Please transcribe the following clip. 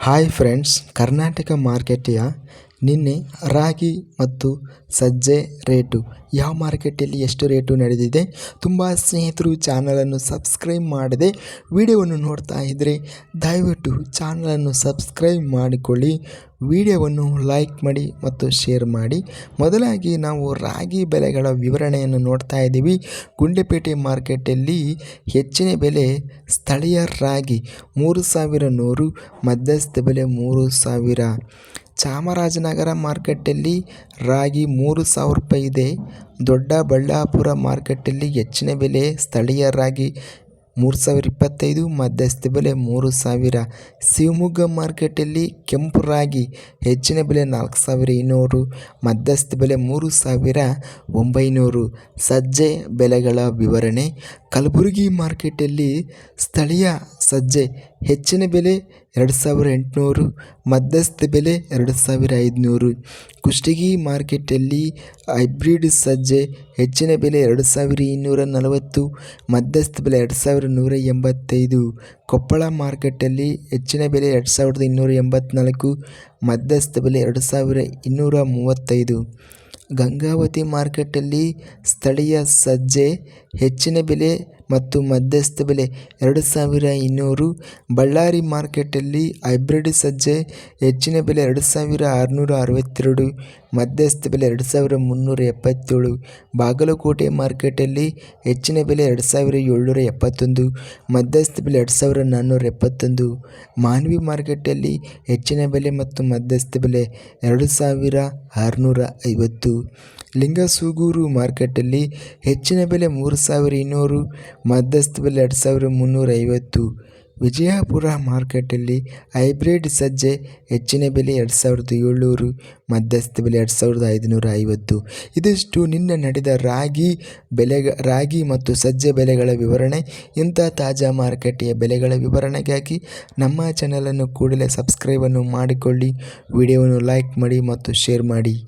Hi friends Karnataka ಮಾರ್ಕೆಟಿಯ ನಿನ್ನೆ ರಾಗಿ ಮತ್ತು ಸಜ್ಜೆ ರೇಟು. ಯಾವ ಮಾರ್ಕೆಟಲ್ಲಿ ಎಷ್ಟು ರೇಟು ನಡೆದಿದೆ? ತುಂಬ ಸ್ನೇಹಿತರು ಚಾನಲನ್ನು ಸಬ್ಸ್ಕ್ರೈಬ್ ಮಾಡದೆ ವಿಡಿಯೋವನ್ನು ನೋಡ್ತಾ ಇದ್ದರೆ ದಯವಿಟ್ಟು ಚಾನಲನ್ನು ಸಬ್ಸ್ಕ್ರೈಬ್ ಮಾಡಿಕೊಳ್ಳಿ. ವಿಡಿಯೋವನ್ನು ಲೈಕ್ ಮಾಡಿ ಮತ್ತು ಶೇರ್ ಮಾಡಿ. ಮೊದಲಾಗಿ ನಾವು ರಾಗಿ ಬೆಲೆಗಳ ವಿವರಣೆಯನ್ನು ನೋಡ್ತಾ ಇದ್ದೀವಿ. ಗುಂಡೆಪೇಟೆ ಮಾರ್ಕೆಟಲ್ಲಿ ಹೆಚ್ಚಿನ ಬೆಲೆ ಸ್ಥಳೀಯ ರಾಗಿ ಮೂರು ಸಾವಿರ ನೂರು, ಮಧ್ಯಸ್ಥ ಬೆಲೆ ಮೂರು ಸಾವಿರ. ಚಾಮರಾಜನಗರ ಮಾರ್ಕೆಟಲ್ಲಿ ರಾಗಿ ಮೂರು ಸಾವಿರ ರೂಪಾಯಿ ಇದೆ. ದೊಡ್ಡಬಳ್ಳಾಪುರ ಮಾರ್ಕೆಟಲ್ಲಿ ಹೆಚ್ಚಿನ ಬೆಲೆ ಸ್ಥಳೀಯ ರಾಗಿ ಮೂರು ಸಾವಿರ ಇಪ್ಪತ್ತೈದು, ಮಧ್ಯಸ್ಥ ಬೆಲೆ ಮೂರು ಸಾವಿರ. ಶಿವಮೊಗ್ಗ ಮಾರ್ಕೆಟಲ್ಲಿ ಕೆಂಪು ರಾಗಿ ಹೆಚ್ಚಿನ ಬೆಲೆ ನಾಲ್ಕು ಸಾವಿರ ಇನ್ನೂರು, ಮಧ್ಯಸ್ಥ ಬೆಲೆ ಮೂರು ಸಾವಿರ ಒಂಬೈನೂರು. ಸಜ್ಜೆ ಬೆಲೆಗಳ ವಿವರಣೆ. ಕಲಬುರಗಿ ಮಾರ್ಕೆಟಲ್ಲಿ ಸ್ಥಳೀಯ ಸಜ್ಜೆ, ಹೆಚ್ಚಿನ ಬೆಲೆ ಎರಡು ಸಾವಿರ ಎಂಟುನೂರು, ಮಧ್ಯಸ್ಥ ಬೆಲೆ ಎರಡು ಸಾವಿರ ಐದುನೂರು. ಕುಷ್ಟಗಿ ಮಾರ್ಕೆಟಲ್ಲಿ ಹೈಬ್ರಿಡ್ ಸಜ್ಜೆ, ಹೆಚ್ಚಿನ ಬೆಲೆ ಎರಡು ಸಾವಿರ ಇನ್ನೂರ ನಲವತ್ತು, ಮಧ್ಯಸ್ಥ ಬೆಲೆ ಎರಡು ಸಾವಿರ ನೂರ ಎಂಬತ್ತೈದು. ಕೊಪ್ಪಳ ಮಾರ್ಕೆಟಲ್ಲಿ ಹೆಚ್ಚಿನ ಬೆಲೆ ಎರಡು ಸಾವಿರದ ಇನ್ನೂರ ಎಂಬತ್ನಾಲ್ಕು, ಮಧ್ಯಸ್ಥ ಬೆಲೆ ಎರಡು ಸಾವಿರ ಇನ್ನೂರ ಮೂವತ್ತೈದು. ಗಂಗಾವತಿ ಮಾರ್ಕೆಟಲ್ಲಿ ಸ್ಥಳೀಯ ಸಜ್ಜೆ, ಹೆಚ್ಚಿನ ಬೆಲೆ ಮತ್ತು ಮಧ್ಯಸ್ಥ ಬೆಲೆ ಎರಡು ಸಾವಿರ ಇನ್ನೂರು. ಬಳ್ಳಾರಿ ಮಾರ್ಕೆಟಲ್ಲಿ ಹೈಬ್ರಿಡ್ ಸಜ್ಜೆ ಹೆಚ್ಚಿನ ಬೆಲೆ ಎರಡು ಸಾವಿರ ಆರುನೂರ ಅರವತ್ತೆರಡು. ಮಧ್ಯಸ್ಥ ಬೆಲೆ ಎರಡು ಸಾವಿರ ಮುನ್ನೂರ ಎಪ್ಪತ್ತೇಳು. ಬಾಗಲಕೋಟೆ ಮಾರ್ಕೆಟಲ್ಲಿ ಹೆಚ್ಚಿನ ಬೆಲೆ ಎರಡು ಸಾವಿರ ಏಳ್ನೂರ ಎಪ್ಪತ್ತೊಂದು. ಮಧ್ಯಸ್ಥ ಬೆಲೆ ಎರಡು ಸಾವಿರ ನಾನ್ನೂರ ಎಪ್ಪತ್ತೊಂದು. ಮಾನವಿ ಮಾರ್ಕೆಟಲ್ಲಿ ಹೆಚ್ಚಿನ ಬೆಲೆ ಮತ್ತು ಮಧ್ಯಸ್ಥ ಬೆಲೆ ಎರಡು ಸಾವಿರ ಆರುನೂರ ಐವತ್ತು. ಲಿಂಗಸೂಗೂರು ಮಾರ್ಕೆಟಲ್ಲಿ ಹೆಚ್ಚಿನ ಬೆಲೆ ಮೂರು ಸಾವಿರ ಇನ್ನೂರು, ಮಧ್ಯಸ್ಥ ಬೆಲೆ ಎರಡು ಸಾವಿರ ಮುನ್ನೂರ ಐವತ್ತು ವಿಜಯಪುರ ಮಾರ್ಕೆಟಲ್ಲಿ ಹೈಬ್ರಿಡ್ ಸಜ್ಜೆ ಹೆಚ್ಚಿನ ಬೆಲೆ ಎರಡು ಸಾವಿರದ ಏಳ್ನೂರು, ಮಧ್ಯಸ್ಥ ಬೆಲೆ ಎರಡು ಸಾವಿರದ ಐದುನೂರ ಐವತ್ತು ಇದಿಷ್ಟು ನಿನ್ನೆ ನಡೆದ ರಾಗಿ ಬೆಲೆ, ರಾಗಿ ಮತ್ತು ಸಜ್ಜೆ ಬೆಲೆಗಳ ವಿವರಣೆ. ಇಂಥ ತಾಜಾ ಮಾರುಕಟ್ಟೆಯ ಬೆಲೆಗಳ ವಿವರಣೆಗಾಗಿ ನಮ್ಮ ಚಾನಲನ್ನು ಕೂಡಲೇ ಸಬ್ಸ್ಕ್ರೈಬನ್ನು ಮಾಡಿಕೊಳ್ಳಿ. ವಿಡಿಯೋವನ್ನು ಲೈಕ್ ಮಾಡಿ ಮತ್ತು ಶೇರ್ ಮಾಡಿ.